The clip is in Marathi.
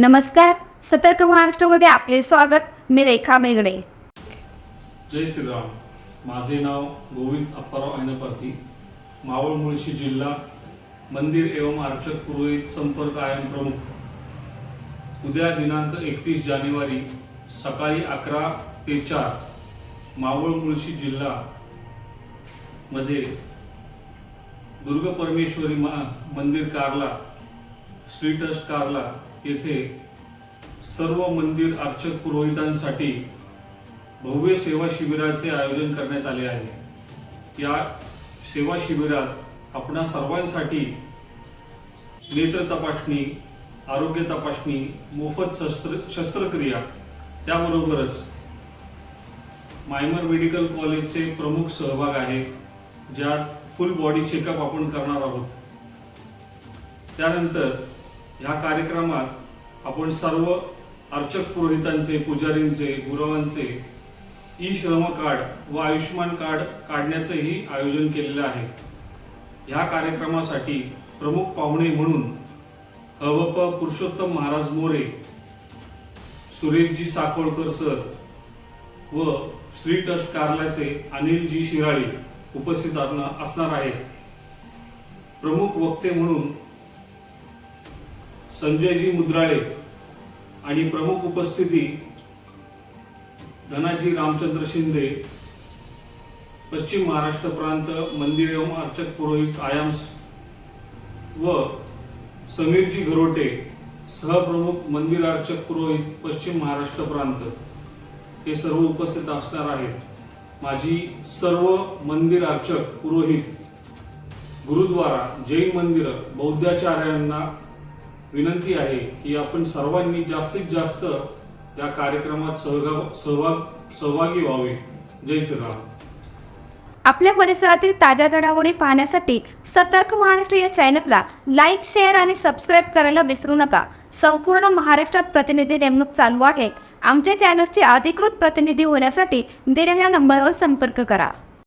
नमस्कार सतर्क महाराष्ट्रामध्ये आपले स्वागत. मी रेखा मेगडे जय श्रीराम. माझे नाव गोविंद अप्पाराव ऐनपर्ती. मावळ मुळशी जिल्हा मंदिर एवं अर्चक पुरोहित संपर्क आयन प्रमुख. उद्या दिनांक एकतीस जानेवारी सकाळी अकरा ते चार मावळ मुळशी जिल्हा मध्ये दुर्ग परमेश्वरी मा मंदिर कारला श्री ट्रस्ट येथे सर्व मंदिर अर्चक पुरोहितांसाठी भव्य सेवा शिबिराचे आयोजन करण्यात आले आहे. या सेवा शिबिरात आपणा सर्वांसाठी नेत्र तपासणी आरोग्य तपासणी मोफत शस्त्र शस्त्रक्रिया त्याबरोबरच मायमर मेडिकल कॉलेजचे प्रमुख सहभाग आहे ज्यात फुल बॉडी चेकअप आपण करणार आहोत. त्यानंतर ह्या कार्यक्रमात आपण सर्व अर्चक पुरोहितांचे पुजारींचे गुरवांचे ई श्रम कार्ड व आयुष्यमान कार्ड काढण्याचेही आयोजन केलेलं आहे. ह्या कार्यक्रमासाठी प्रमुख पाहुणे म्हणून हवप पुरुषोत्तम महाराज मोरे सुरेशजी साकोळकर सर व श्री ट्रस्ट कार्यालयाचे अनिलजी शिराळी उपस्थित असणार आहेत. प्रमुख वक्ते म्हणून संजयजी मुद्राळे आणि प्रमुख उपस्थिती धनाजी रामचंद्र शिंदे पश्चिम महाराष्ट्र प्रांत मंदिर एवं अर्चक पुरोहित आयाम्स व समीरजी घरोटे सहप्रमुख मंदिर अर्चक पुरोहित पश्चिम महाराष्ट्र प्रांत. हे सर्व उपस्थित असणार आहेत. माझी सर्व मंदिर अर्चक पुरोहित गुरुद्वारा जैन मंदिर बौद्धाचार्यांना विनंती आहे की आपण सर्वांनी जास्तीत जास्त या कार्यक्रमात सहभाग सहभाग सहभागी व्हावे. जय श्रीराम. आपल्या परिसरातील ताज्या घडामोडी पाहण्यासाठी सतर्क महाराष्ट्र या चॅनलला लाईक शेअर आणि सबस्क्राईब करायला विसरू नका. संपूर्ण महाराष्ट्रात प्रतिनिधी नेमणूक चालू आहे. आमच्या चॅनलचे अधिकृत प्रतिनिधी होण्यासाठी दिलेल्या नंबरवर संपर्क करा.